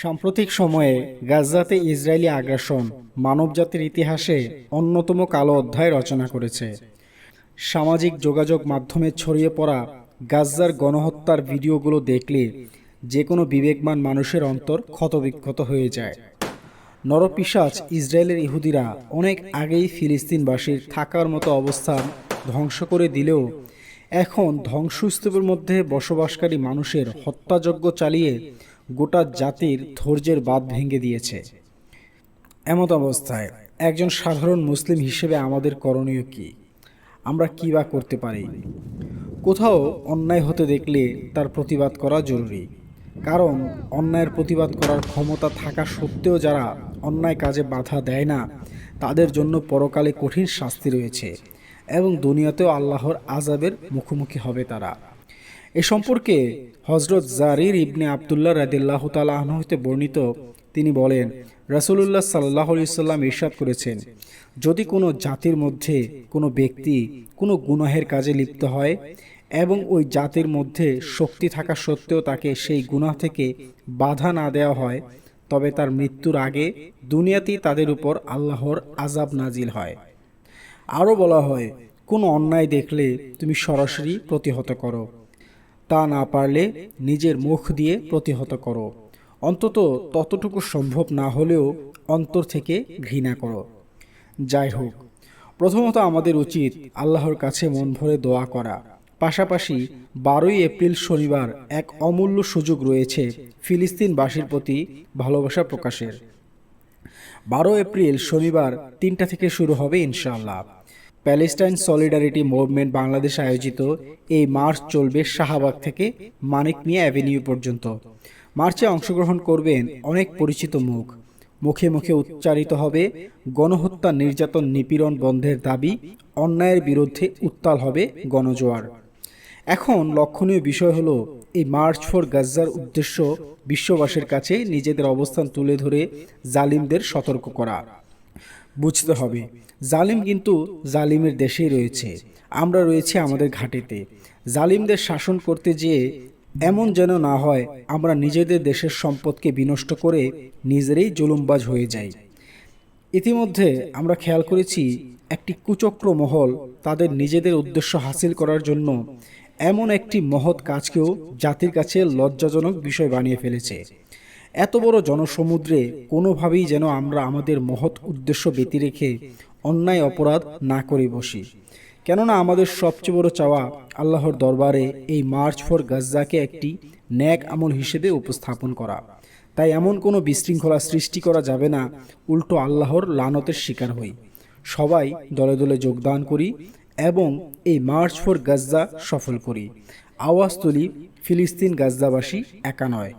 সাম্প্রতিক সময়ে গাজাতে ইসরায়েলি আগ্রাসন মানবজাতির ইতিহাসে অন্যতম কালো অধ্যায় রচনা করেছে। সামাজিক যোগাযোগ মাধ্যমে ছড়িয়ে পড়া গাজার গণহত্যার ভিডিওগুলো দেখলে যে কোনো বিবেকমান মানুষের অন্তর ক্ষতবিক্ষত হয়ে যায়। নরপিসাচ ইসরায়েলের ইহুদিরা অনেক আগেই ফিলিস্তিনবাসীর থাকার মতো অবস্থান ধ্বংস করে দিলেও এখন ধ্বংসস্তূপের মধ্যে বসবাসকারী মানুষের হত্যাযজ্ঞ চালিয়ে গোটা জাতির ধৈর্যের বাঁধ ভেঙে দিয়েছে। এমত অবস্থায় একজন সাধারণ মুসলিম হিসেবে আমাদের করণীয় কি? আমরা কী বা করতে পারি? কোথাও অন্যায় হতে দেখলে তার প্রতিবাদ করা জরুরি। কারণ অন্যায়ের প্রতিবাদ করার ক্ষমতা থাকা সত্ত্বেও যারা অন্যায় কাজে বাধা দেয় না, তাদের জন্য পরকালে কঠিন শাস্তি রয়েছে এবং দুনিয়াতেও আল্লাহর আজাবের মুখোমুখি হবে তারা। এ সম্পর্কে হজরত জারির ইবনে আবদুল্লাহ রাদিল্লাহ তালাহ হতে বর্ণিত, তিনি বলেন, রাসুলুল্লাহ সাল্লাহ সাল্লাম ইরশাদ করেছেন, যদি কোনো জাতির মধ্যে কোনো ব্যক্তি কোনো গুনাহের কাজে লিপ্ত হয় এবং ওই জাতির মধ্যে শক্তি থাকা সত্ত্বেও তাকে সেই গুনাহ থেকে বাধা না দেওয়া হয়, তবে তার মৃত্যুর আগে দুনিয়াতেই তাদের উপর আল্লাহর আজাব নাজিল হয়। আরও বলা হয়, কোনো অন্যায় দেখলে তুমি সরাসরি প্রতিহত করো। তা না পারলে নিজের মুখ দিয়ে প্রতিহত করো। অন্তত ততটুকু সম্ভব না হলেও অন্তর থেকে ঘৃণা করো। যাই হোক, প্রথমত আমাদের উচিত আল্লাহর কাছে মন ভরে দোয়া করা। পাশাপাশি বারোই এপ্রিল শনিবার এক অমূল্য সুযোগ রয়েছে ফিলিস্তিনবাসীর প্রতি ভালোবাসা প্রকাশের। বারো এপ্রিল শনিবার তিনটা থেকে শুরু হবে ইনশাআল্লাহ। প্যালেস্টাইন সলিডারিটি মুভমেন্ট বাংলাদেশ আয়োজিত এই মার্চ চলবে শাহবাগ থেকে মানিক মিয়া অ্যাভিনিউ পর্যন্ত। মার্চে অংশগ্রহণ করবেন অনেক পরিচিত মুখ। মুখে মুখে উচ্চারিত হবে, গণহত্যা নির্যাতন নিপীড়ন বন্ধের দাবি, অন্যায়ের বিরুদ্ধে উত্তাল হবে গণজোয়ার। এখন লক্ষণীয় বিষয় হলো, এই মার্চ ফর গাজ্জার উদ্দেশ্য বিশ্ববাসীর কাছে নিজেদের অবস্থান তুলে ধরে জালিমদের সতর্ক করা। বুঝতে হবে। জালিম কিন্তু জালিমের দেশেই রয়েছে। আমরা রয়েছি আমাদের ঘাটিতে। জালিমদের শাসন করতে যেয়ে এমন যেন না হয়, আমরা নিজেদের দেশের সম্পদকে বিনষ্ট করে নিজেরাই জুলুমবাজ হয়ে যাই। ইতিমধ্যে আমরা খেয়াল করেছি, একটি কুচক্র মহল তাদের নিজেদের উদ্দেশ্য হাসিল করার জন্য এমন একটি মহৎ কাজকেও জাতির কাছে লজ্জাজনক বিষয় বানিয়ে ফেলেছে। এত বড় জনসমুদ্রে কোনোভাবেই যেন আমরা আমাদের মহৎ উদ্দেশ্য ব্যতি রেখে অন্যায় অপরাধ না করে বসি। কেননা আমাদের সবচেয়ে বড় চাওয়া আল্লাহর দরবারে এই মার্চ ফর গাজ্জাকে একটি ন্যাক আমল হিসেবে উপস্থাপন করা। তাই এমন কোনো বিশৃঙ্খলা সৃষ্টি করা যাবে না, উল্টো আল্লাহর লানতের শিকার হই। সবাই দলে দলে যোগদান করি এবং এই মার্চ ফর গাজ্জা সফল করি। আওয়াজ তুলি ফিলিস্তিন গাজ্জাবাসী একা নয়।